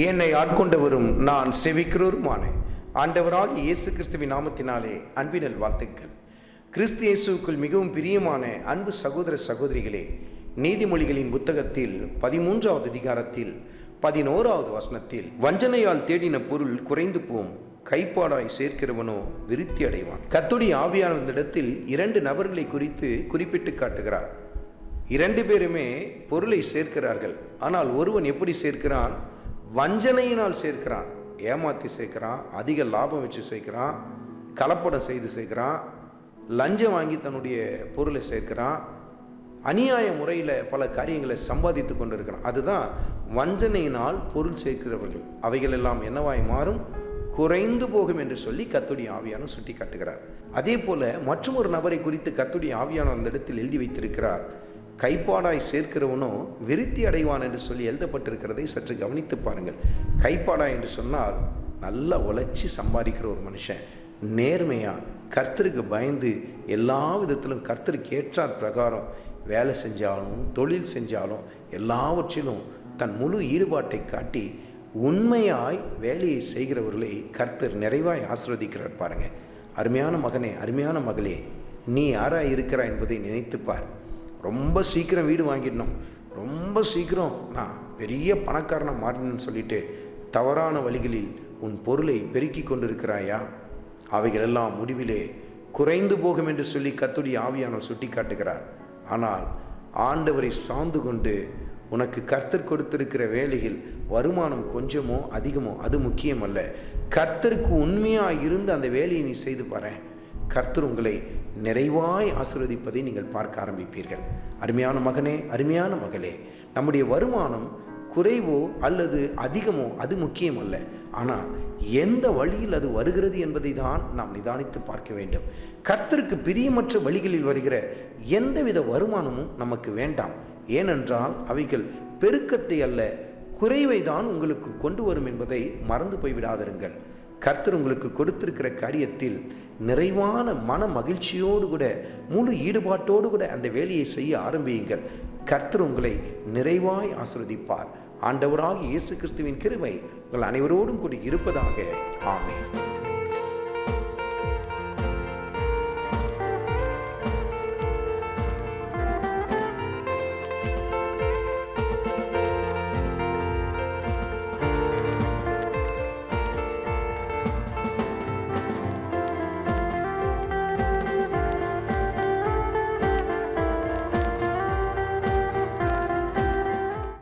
என்னை ஆட்கொண்டவரும் நான் செவிக்கிறோருமான. ஆண்டவராக இயேசு கிறிஸ்துவின் நாமத்தினாலே அன்பினல் வாழ்த்துக்கள். கிறிஸ்து இயேசுவுக்குள் மிகவும் பிரியமான அன்பு சகோதர சகோதரிகளே நீதிமொழிகளின் புத்தகத்தில் பதிமூன்றாவது அதிகாரத்தில் பதினோராவது வசனத்தில் வஞ்சனையால் தேடின பொருள் குறைந்து போம் கைப்பாடாய் சேர்க்கிறவனோ விருத்தி அடைவான். கத்துடி ஆவியானவரிடத்தில் இரண்டு நபர்களை குறித்து குறிப்பிட்டு காட்டுகிறார். இரண்டு பேருமே பொருளை சேர்க்கிறார்கள் ஆனால் ஒருவன் எப்படி சேர்க்கிறான்? வஞ்சனையினால் சேர்க்கிறான். ஏமாற்றி சேர்க்கிறான் அதிக லாபம் வச்சு சேர்க்கிறான் கலப்படம் செய்து சேர்க்கிறான் லஞ்சம் வாங்கி தன்னுடைய பொருளை சேர்க்கிறான் அநியாய முறையில் பல காரியங்களை சம்பாதித்து கொண்டிருக்கிறான். அதுதான் வஞ்சனையினால் பொருள் சேர்க்கிறவர்கள். அவைகள் எல்லாம் என்னவாய் மாறும்? குறைந்து போகும் என்று சொல்லி கத்துடைய ஆவியான சுட்டி காட்டுகிறார் அதே போல மற்றும் ஒரு நபரை குறித்து கத்துடைய ஆவியான அந்த இடத்தில் எழுதி வைத்திருக்கிறார். கைப்பாடாய் சேர்க்கிறவனோ விருத்தி அடைவான் என்று சொல்லி எழுதப்பட்டிருக்கிறதை சற்று கவனித்து பாருங்கள். கைப்பாடா என்று சொன்னால் நல்லா உழைச்சி சம்பாதிக்கிற ஒரு மனுஷன். நேர்மையாக கர்த்தருக்கு பயந்து எல்லா விதத்திலும் கர்த்தருக்கு ஏற்றார் பிரகாரம் வேலை செஞ்சாலும் தொழில் செஞ்சாலும் எல்லாவற்றிலும் தன் முழு ஈடுபாட்டை காட்டி உண்மையாய் வேலையை செய்கிறவர்களை கர்த்தர் நிறைவாய் ஆசிர்வதிக்கிறார் பாருங்கள் அருமையான மகனே அருமையான மகளே நீ யாராக இருக்கிறாய் என்பதை நினைத்துப்பார் ரொம்ப சீக்கிரம் வீடு வாங்கிடணும். ரொம்ப சீக்கிரம் நான் பெரிய பணக்காரனாக மாறினு சொல்லிட்டு தவறான வழிகளில் உன் பொருளை பெருக்கி கொண்டிருக்கிறாயா? அவைகளெல்லாம் முடிவிலே குறைந்து போகும் என்று சொல்லி கத்துடைய ஆவியானவர் சுட்டி காட்டுகிறார் ஆனால் ஆண்டவரை சார்ந்து கொண்டு உனக்கு கர்த்தர் கொடுத்திருக்கிற வேலையில் வருமானம் கொஞ்சமோ அதிகமோ அது முக்கியம் அல்ல கர்த்தருக்கு உண்மையாக இருந்து அந்த வேலையை நீ செய்து பாரு கர்த்தர் உங்களை நிறைவாய் ஆசீர்வதிப்பதை நீங்கள் பார்க்க ஆரம்பிப்பீர்கள். அருமையான மகனே அருமையான மகளே நம்முடைய வருமானம் குறைவோ அல்லது அதிகமோ அது முக்கியம் அல்ல ஆனால் எந்த வழியில் அது வருகிறது என்பதை தான் நாம் நிதானித்து பார்க்க வேண்டும். கர்த்தருக்கு பிரியமற்ற வழிகளில் வருகிற எந்தவித வருமானமும் நமக்கு வேண்டாம். ஏனென்றால் அவைகள் பெருக்கத்தை அல்ல குறைவை தான் உங்களுக்கு கொண்டு வரும் என்பதை மறந்து போய்விடாதிருங்கள். கர்த்தர் உங்களுக்கு கொடுத்திருக்கிற காரியத்தில் நிறைவான மன மகிழ்ச்சியோடு கூட முழு ஈடுபாட்டோடு கூட அந்த வேலையை செய்ய ஆரம்பியுங்கள். கர்த்தர் உங்களை நிறைவாய் ஆசிர்வதிப்பார். ஆண்டவராக இயேசு கிறிஸ்துவின் கிருமை உங்கள் அனைவரோடும் கூட இருப்பதாக. ஆமென்.